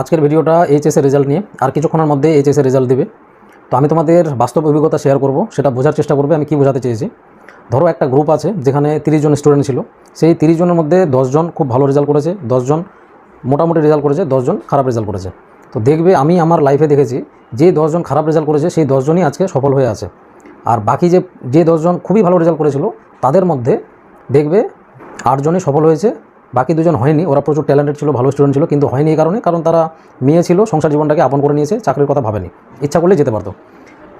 আজকের ভিডিওটা এইচএসের রেজাল্ট নিয়ে, আর কিছুক্ষণের মধ্যে এইচএসের রেজাল্ট দেবে। তো আমি তোমাদের বাস্তব অভিজ্ঞতা শেয়ার করব, সেটা বোঝার চেষ্টা করবে, আমি কী বোঝাতে চেয়েছি। ধরো একটা গ্রুপ আছে, যেখানে তিরিশ জন স্টুডেন্ট ছিল। সেই তিরিশ জনের মধ্যে দশজন খুব ভালো রেজাল্ট করেছে দশজন মোটামুটি রেজাল্ট করেছে দশজন খারাপ রেজাল্ট করেছে। তো দেখবে, আমি আমার লাইফে দেখেছি, যে দশজন খারাপ রেজাল্ট করেছে, সেই দশজনই আজকে সফল হয়ে আছে। আর বাকি যে যে দশজন খুবই ভালো রেজাল্ট করেছিল, তাদের মধ্যে দেখবে আটজনই সফল হয়েছে বাকি দুজন হয়নি। ওরা প্রচুর ট্যালেন্টেড ছিল, ভালো স্টুডেন্ট ছিল, কিন্তু হয়নি এই কারণে, কারণ তারা মেয়ে ছিল, সংসার জীবনটাকে আপন করে নিয়েছে, চাকরির কথা ভাবেনি। ইচ্ছা করলে যেতে পারতো।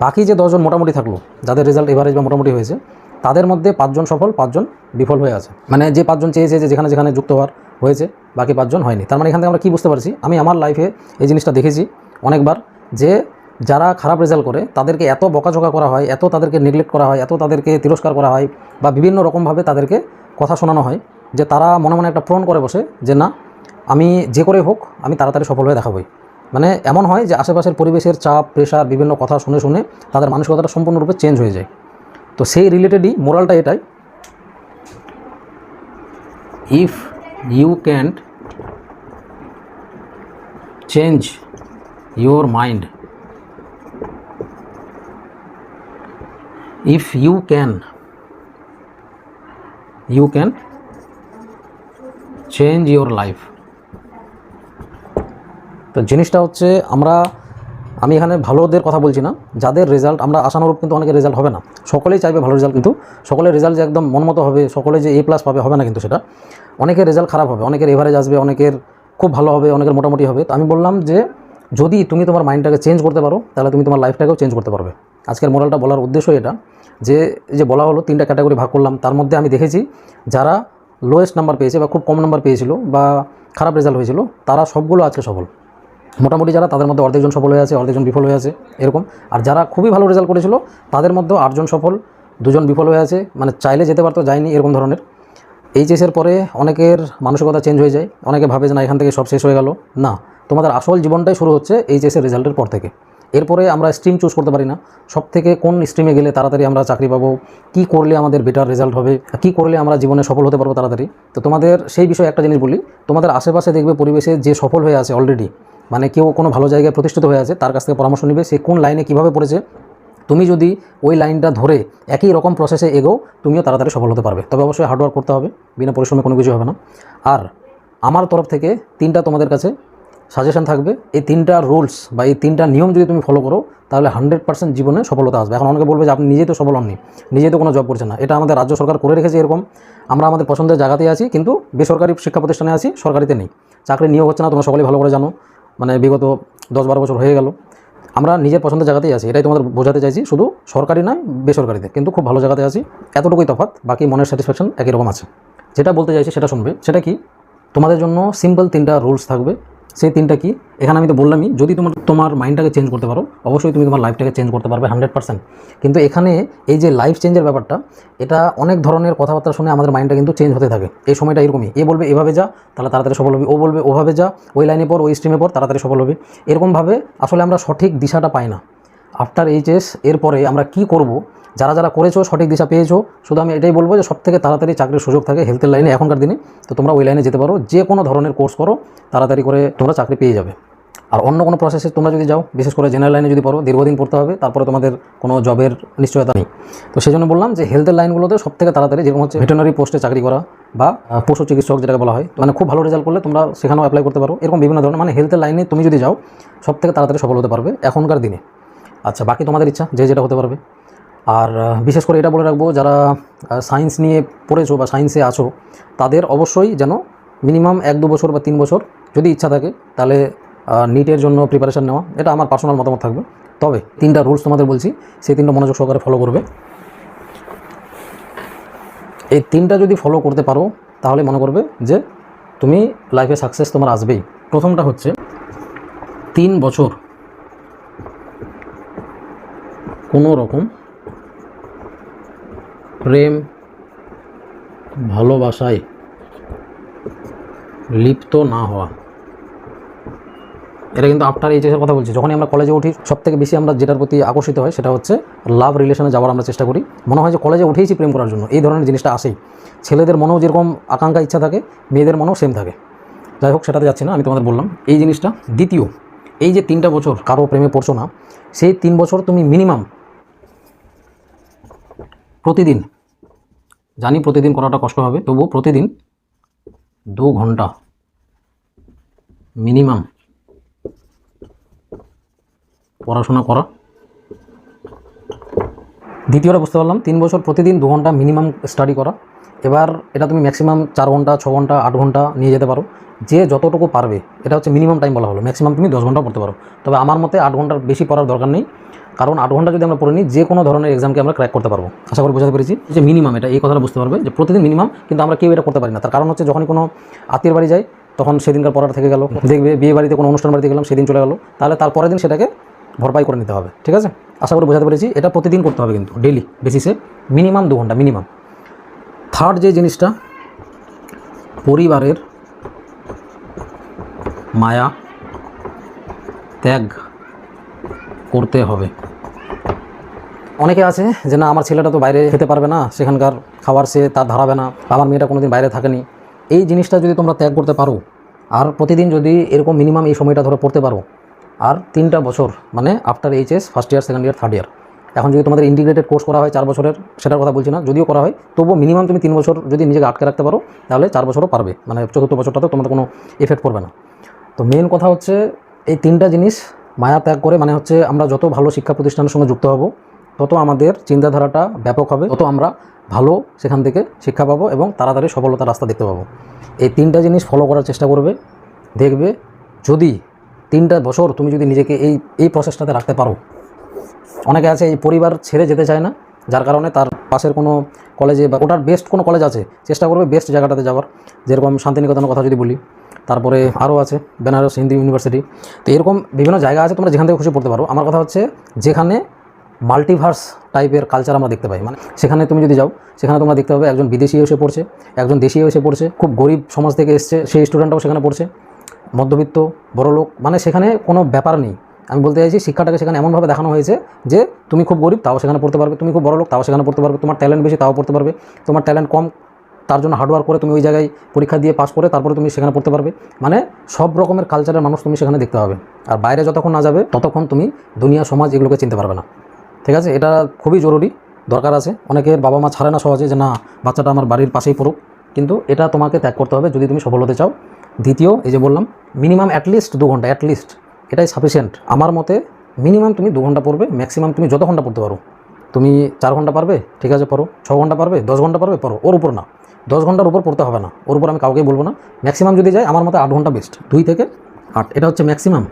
বাকি যে দশজন মোটামুটি থাকল, যাদের রেজাল্ট এভারেজ বা মোটামুটি হয়েছে, তাদের মধ্যে পাঁচজন সফল, পাঁচজন বিফল হয়ে আছে। মানে যে পাঁচজন চেয়েছে যে যেখানে যেখানে যুক্ত হওয়ার হয়েছে, বাকি পাঁচজন হয়নি। তার মানে এখান থেকে আমরা কী বুঝতে পারছি? আমি আমার লাইফে এই জিনিসটা দেখেছি অনেকবার, যে যারা খারাপ রেজাল্ট করে, তাদেরকে এত বকাঝোকা করা হয়, এত তাদেরকে নেগলেক্ট করা হয়, এত তাদেরকে তিরস্কার করা হয়, বা বিভিন্ন রকমভাবে তাদেরকে কথা শোনানো হয় যে তারা মনে মনে একটা প্রণ করে বসে যে না, আমি যে করে হোক, আমি তাড়াতাড়ি সফল হয়ে দেখাবই। মানে এমন হয় যে আশেপাশের পরিবেশের চাপ প্রেশার বিভিন্ন কথা শুনে শুনে তাদের মানসিকতাটা সম্পূর্ণরূপে চেঞ্জ হয়ে যায়। তো সেই রিলেটেডই মোরালটা এটাই। If you can't change your mind if you can you can change your life তো জিনিসটা হচ্ছে আমরা, আমি এখানে ভালোদের কথা বলছি না। যাদের রেজাল্ট আমরা আশানুরূপ কিন্তু অনেকের রেজাল্ট হবে না। সকলেই চাইবে ভালো রেজাল্ট কিন্তু, সকলের রেজাল্ট যে একদম মনমতো হবে, সকলে যে এ প্লাস পাবে, হবে না কিন্তু সেটা। অনেকের রেজাল্ট খারাপ হবে, অনেকের এভারেজ আসবে, অনেকের খুব ভালো হবে, অনেকের মোটামুটি হবে। তো আমি বললাম যে, যদি তুমি তোমার মাইন্ডটাকে চেঞ্জ করতে পারো, তাহলে তুমি তোমার লাইফটাকেও চেঞ্জ করতে পারবে। আজকের মোরালটা বলার উদ্দেশ্য এটা, যে যে বলা হলো, তিনটা ক্যাটাগরি ভাগ করলাম, তার মধ্যে আমি দেখেছি, যারা লোয়েস্ট নাম্বার পেয়েছে বা খুব কম নাম্বার পেয়েছিল বা খারাপ রেজাল্ট হয়েছিল, তারা সবগুলো আজকে সফল। মোটামুটি যারা তাদের মধ্যে অর্ধেকজন সফল হয়ে আছে, অর্ধেকজন বিফল হয়ে আছে, এরকম। আর যারা খুবই ভালো রেজাল্ট করেছিল, তাদের মধ্যেও আটজন সফল, দুজন বিফল হয়ে আছে মানে চাইলে যেতে পারতো, যায়নি, এরকম ধরনের। এইচএসের পরে অনেকের মানসিকতা চেঞ্জ হয়ে যায়, অনেকে ভাবে যে না, এখান থেকে সব শেষ হয়ে গেল। না, তোমাদের আসল জীবনটাই শুরু হচ্ছে এইচএসের রেজাল্টের পর থেকে। এরপরে আমরা স্ট্রিম চুজ করতে পারি না। সব থেকে কোন স্ট্রিমে গেলে তাড়াতাড়ি আমরা চাকরি পাবো? কী করলে আমাদের বেটার রেজাল্ট হবে? কী করলে আমরা জীবনে সফল হতে পারব তাড়াতাড়ি? তো তোমাদের সেই বিষয়ে একটা জিনিস বলি, তোমাদের আশেপাশে দেখবে পরিবেশে যে সফল হয়ে আছে অলরেডি মানে কেউ কোনো ভালো জায়গায় প্রতিষ্ঠিত হয়ে আছে, তার কাছ থেকে পরামর্শ নেবে, সে কোন লাইনে কীভাবে পড়েছে। তুমি যদি ওই লাইনটা ধরে একই রকম প্রসেসে এগো তুমিও তাড়াতাড়ি সফল হতে পারবে। তবে অবশ্যই হার্ডওয়ার্ক করতে হবে, বিনা পরিশ্রমে কোনো কিছু হবে না। আর আমার তরফ থেকে তিনটা তোমাদের কাছে সাজেশন থাকবে, এই তিনটা রুলস বা এই তিনটা নিয়ম যদি তুমি ফলো করো, তাহলে হান্ড্রেড পার্সেন্ট জীবনে সফলতা আসবে। এখন অনেকে বলবে যে আপনি নিজেই তো সফল হননি, নিজেই তো কোনো জব করছে না। এটা আমাদের রাজ্য সরকার করে রেখেছে এরকম। আমরা আমাদের পছন্দের জায়গাতেই আছি, কিন্তু বেসরকারি শিক্ষা প্রতিষ্ঠানে আছি, সরকারিতে নেই। চাকরি নিয়োগ হচ্ছে না, তোমরা সকলেই ভালো করে জানো। মানে বিগত দশ বারো বছর হয়ে গেল। আমরা নিজের পছন্দের জায়গাতেই আছি, এটাই তোমাদের বোঝাতে চাইছি। শুধু সরকারি নয়, বেসরকারিতে, কিন্তু খুব ভালো জায়গাতে আছি। এতটুকুই তফাৎ, বাকি মনের স্যাটিসফ্যাকশন একই রকম আছে। যেটা বলতে চাইছি সেটা শুনবে। সেটা কি? তোমাদের জন্য সিম্পল তিনটা রুলস থাকবে। সেই তিনটা কি? এখানে আমি তো বললামই, যদি তোমার তোমার মাইন্ডটাকে চেঞ্জ করতে পারো, অবশ্যই তুমি তোমার লাইফটাকে চেঞ্জ করতে পারবে হান্ড্রেড পার্সেন্ট কিন্তু এখানে এই যে লাইফ চেঞ্জের ব্যাপারটা, এটা অনেক ধরনের কথাবার্তা শুনে আমাদের মাইন্ডটা কিন্তু চেঞ্জ হতে থাকে। এই সময়টা এরকমই, এ বলবে, এভাবে যা, তাহলে তাড়াতাড়ি সফল হবে, ও বলবে, ওভাবে যা, ওই লাইনে পর ওই স্ট্রিমে পর তাড়াতাড়ি সফল হবে। এরকমভাবে আসলে আমরা সঠিক দিশাটা পাই না। আফটার এইচএস এরপরে আমরা কি করব যারা যারা করেছ, সঠিক দিশা পেয়েছ, শুধু আমি এটাই বলব যে সব থেকে তাড়াতাড়ি চাকরির সুযোগ থাকে হেলথের লাইনে এখনকার দিনে। তো তোমরা ওই লাইনে যেতে পারো, যে কোনো ধরনের কোর্স করো, তাড়াতাড়ি করে তোমরা চাকরি পেয়ে যাবে। আর অন্য কোনো প্রসেসে তোমরা যদি যাও, বিশেষ করে জেনারেল লাইনে যদি পড়ো দীর্ঘদিন পড়তে হবে, তারপরে তোমাদের কোনো জবের নিশ্চয়তা নেই। তো সেই জন্য বললাম যে হেলথের লাইনগুলোতে সব থেকে তাড়াতাড়ি যেরকম হচ্ছে ভেটেনারি পোস্টে চাকরি করা বা পশু চিকিৎসক যেটাকে বলা হয় মানে খুব ভালো রেজাল্ট করলে তোমরা সেখানেও অ্যাপ্লাই করতে পারো। এরকম বিভিন্ন ধরনের মানে হেলথের লাইনে তুমি যদি যাও সব থেকে তাড়াতাড়ি সফল হতে পারবে এখনকার দিনে। আচ্ছা বাকি তোমাদের ইচ্ছা যে যেটা হতে পারবে। আর বিশেষ করে এটা বলে রাখব, যারা সায়েন্স নিয়ে পড়েছো বা সায়েন্সে আছো, তাদের অবশ্যই যেন মিনিমাম এক দু বছর বা তিন বছর যদি ইচ্ছা থাকে, তাহলে নিটের জন্য প্রিপারেশান নেওয়া, এটা আমার পার্সোনাল মতামত থাকবে। তবে তিনটা রুলস তোমাদের বলছি, সেই তিনটা মনোযোগ সহকারে ফলো করবে। এই তিনটা যদি ফলো করতে পারো, তাহলে মনে করবে যে তুমি লাইফে সাকসেস তোমার আসবেই। প্রথমটা হচ্ছে, তিন বছর কোনো রকম প্রেম, ভালোবাসায় লিপ্ত না হওয়া। এটা কিন্তু আফটার এইচএসের কথা বলছি, যখনই আমরা কলেজে উঠি সব থেকে বেশি আমরা যেটার প্রতি আকর্ষিত হয় সেটা হচ্ছে লাভ রিলেশনে যাওয়ার আমরা চেষ্টা করি। মনে হয় যে কলেজে উঠেইছি প্রেম করার জন্য, এই ধরনের জিনিসটা আসেই। ছেলেদের মনেও যেরকম আকাঙ্ক্ষা, ইচ্ছা থাকে, মেয়েদের মনেও সেম থাকে। যাই হোক, সেটাতে যাচ্ছি না, আমি তোমাদের বললাম। এই জিনিসটা দ্বিতীয়, এই যে তিনটা বছর কারও প্রেমে পড়ছো না, সেই তিন বছর তুমি মিনিমাম প্রতিদিন, জানি প্রতিদিন করাটা কষ্ট হবে, তবুও প্রতিদিন দু ঘণ্টা মিনিমাম পড়াশোনা করা। দ্বিতীয়টা বুঝতে পারলাম, তিন বছর প্রতিদিন দু ঘণ্টা মিনিমাম স্টাডি করা। এবার এটা তুমি ম্যাক্সিমাম চার ঘণ্টা, ছ ঘণ্টা, আট ঘণ্টা নিয়ে যেতে পারো। যে যতটুকু পারবে, এটা হচ্ছে মিনিমাম টাইম বলা হলো ম্যাক্সিমাম তুমি দশ ঘণ্টা পড়তে পারো। তবে আমার মতে আট ঘণ্টার বেশি পড়ার দরকার নেই। কারণ আট ঘণ্টা যদি আমরা পড়ে নিই যে কোনো ধরনের এক্সামকে আমরা ক্র্যাক করতে পারব। আশা করি বোঝাতে পেরেছি যে মিনিমাম এটা, এই কথাটা বুঝতে পারবে যে প্রতিদিন মিনিমাম কিন্তু আমরা কেউ এটা করতে পারি না। তার কারণ হচ্ছে যখনই কোনো আত্মীয় বাড়ি যাই তখন সেদিনকার পড়াটা থেকে গেল, দেখবে বিয়ে বাড়িতে কোনো অনুষ্ঠান বাড়িতে গেলাম, সেদিন চলে গেল, তাহলে তার পরের দিন সেটাকে ভরপাই করে নিতে হবে, ঠিক আছে? আশা করি বোঝাতে পেরেছি, এটা প্রতিদিন করতে হবে কিন্তু ডেলি বেসিসে মিনিমাম দু ঘণ্টা মিনিমাম থার্ড যে জিনিসটা, পরিবারের মায়া ত্যাগ করতে হবে। অনেকে আছে যে না, আমার ছেলেটা তো বাইরে খেতে পারবে না, সেখানকার খাবার সে তার ধারাবে না আমার মেয়েটা কোনোদিন বাইরে থাকেনি। এই জিনিসটা যদি তোমরা ত্যাগ করতে পারো, আর প্রতিদিন যদি এরকম মিনিমাম এই সময়টা ধরে পড়তে পারো, আর তিনটা বছর মানে after HS first year second year third year এখন যদি তোমাদের ইন্টিগ্রেটেড কোর্স করা হয় চার বছরের, সেটার কথা বলছি না, যদিও করা হয়, তবুও মিনিমাম তুমি তিন বছর যদি নিজেকে আটকে রাখতে পারো, তাহলে চার বছরও পারবে মানে চতুর্থ বছরটাতে তোমাদের কোনো এফেক্ট পড়বে না। তো মেন কথা হচ্ছে, এই তিনটা জিনিস মায়া ত্যাগ করে মানে হচ্ছে আমরা যত ভালো শিক্ষা প্রতিষ্ঠানের সঙ্গে যুক্ত হব তত আমাদের চিন্তাধারাটা ব্যাপক হবে, তত আমরা ভালো সেখান থেকে শিক্ষা পাবো এবং তাড়াতাড়ি সফলতার রাস্তা দেখতে পাবো। এই তিনটা জিনিস ফলো করার চেষ্টা করবে, দেখবে যদি তিনটা বছর তুমি যদি নিজেকে এই এই প্রসেসটাতে রাখতে পারো। অনেকে আছে এই পরিবার ছেড়ে যেতে চায় না, যার কারণে তার পাশের কোনো কলেজে বা ওটার বেস্ট কোনো কলেজ আছে, চেষ্টা করবে বেস্ট জায়গাটাতে যাওয়ার। যেরকম শান্তিনিকেতনের কথা যদি বলি, তারপরে আরও আছে বেনারস হিন্দি ইউনিভার্সিটি তো এরকম বিভিন্ন জায়গা আছে, তোমরা যেখান থেকে খুশি পড়তে পারো। আমার কথা হচ্ছে, যেখানে মাল্টিভার্স টাইপের কালচার আমরা দেখতে পাই। মানে সেখানে তুমি যদি যাও, সেখানে তোমরা দেখতে পাবে একজন বিদেশি এসে পড়ছে, একজন দেশি এসে পড়ছে, খুব গরিব সমাজ থেকে এসছে, সেই স্টুডেন্টটাও সেখানে পড়ছে, মধ্যবিত্ত, বড় লোক মানে সেখানে কোনো ব্যাপার নেই। আমি বলতে চাইছি, শিক্ষাটাকে সেখানে এমনভাবে দেখানো হয়েছে যে তুমি খুব গরিব, তাও সেখানে পড়তে পারবে, তুমি খুব বড় লোক, তাও সেখানে পড়তে পারবে, তোমার ট্যালেন্ট বেশি, তাও পড়তে পারবে, তোমার ট্যালেন্ট কম, তার জন্য হার্ডওয়ার্ক করে তুমি ওই জায়গায় পরীক্ষা দিয়ে পাস করে তারপরে তুমি সেখানে পড়তে পারবে। মানে সব রকমের কালচারের মানুষ তুমি সেখানে দেখতে পাবে। আর বাইরে যতক্ষণ না যাবে, ততক্ষণ তুমি দুনিয়া, সমাজ এগুলোকে চিনতে পারবে না। ঠিক আছে? এটা খুবই জরুরি, দরকার আছে। অনেকের বাবা মা ছাড়ে না সহজে যে, না, বাচ্চাটা আমার বাড়ির পাশেই পড়ুক। কিন্তু এটা তোমাকে ত্যাগ করতে হবে যদি তুমি সফল হতে চাও। দ্বিতীয়, এই যে বললাম মিনিমাম অ্যাটলিস্ট দু ঘণ্টা অ্যাটলিস্ট এটাই সাফিসিয়েন্ট আমার মতে মিনিমাম তুমি দু ঘণ্টা পড়বে ম্যাক্সিমাম তুমি যত ঘণ্টা পড়তে পারো। তুমি চার ঘণ্টা পারবে, ঠিক আছে, পড়ো। ছ ঘণ্টা পারবে, দশ ঘণ্টা পারবে, পড়ো। ওর উপর না। দশ ঘণ্টার উপর পড়তে হবে না। ওর উপর আমি কাউকেই বলব না। ম্যাক্সিমাম যদি যায়, আমার মতে আট ঘণ্টা বেস্ট দুই থেকে আট। এটা হচ্ছে ম্যাক্সিমাম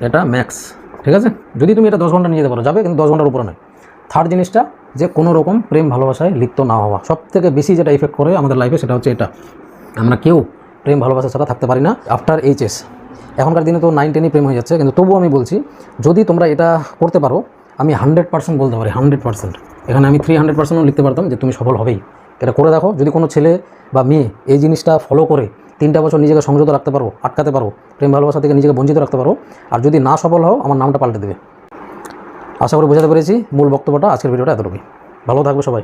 এটা ম্যাক্স ঠিক আছে? যদি তুমি এটা দশ ঘণ্টা নিয়ে যেতে পারো, যাবে, কিন্তু দশ ঘণ্টার উপরে নয়। থার্ড জিনিসটা, যে কোনো রকম প্রেম ভালোবাসায় লিপ্ত না হওয়া। সব থেকে বেশি যেটা ইফেক্ট করে আমাদের লাইফে সেটা হচ্ছে এটা। আমরা কেউ প্রেম ভালোবাসা ছাড়া থাকতে পারি না আফটার এইচএস এখনকার দিনে তো নাইন টেনই প্রেম হয়ে যাচ্ছে, কিন্তু তবুও আমি বলছি, যদি তোমরা এটা করতে পারো, আমি হান্ড্রেড পার্সেন্ট বলতে পারি হান্ড্রেড পার্সেন্ট এখানে আমি থ্রি হান্ড্রেড পার্সেন্টও লিখতে পারতাম যে তুমি সফল হবেই। এটা করে দেখো, যদি কোনো ছেলে বা মেয়ে এই জিনিসটা ফলো করে, তিনটা বছর নিজেকে সংযত রাখতে পারো আটকাতে পারো প্রেম ভালোবাসা থেকে নিজেকে বঞ্চিত রাখতে পারো আর যদি না সফল হও, আমার নামটা পাল্টে দেবে। আশা করি বোঝাতে পেরেছি। মূল বক্তব্যটা আজকের ভিডিওটা এতটুকুই। ভালো থাকবে সবাই।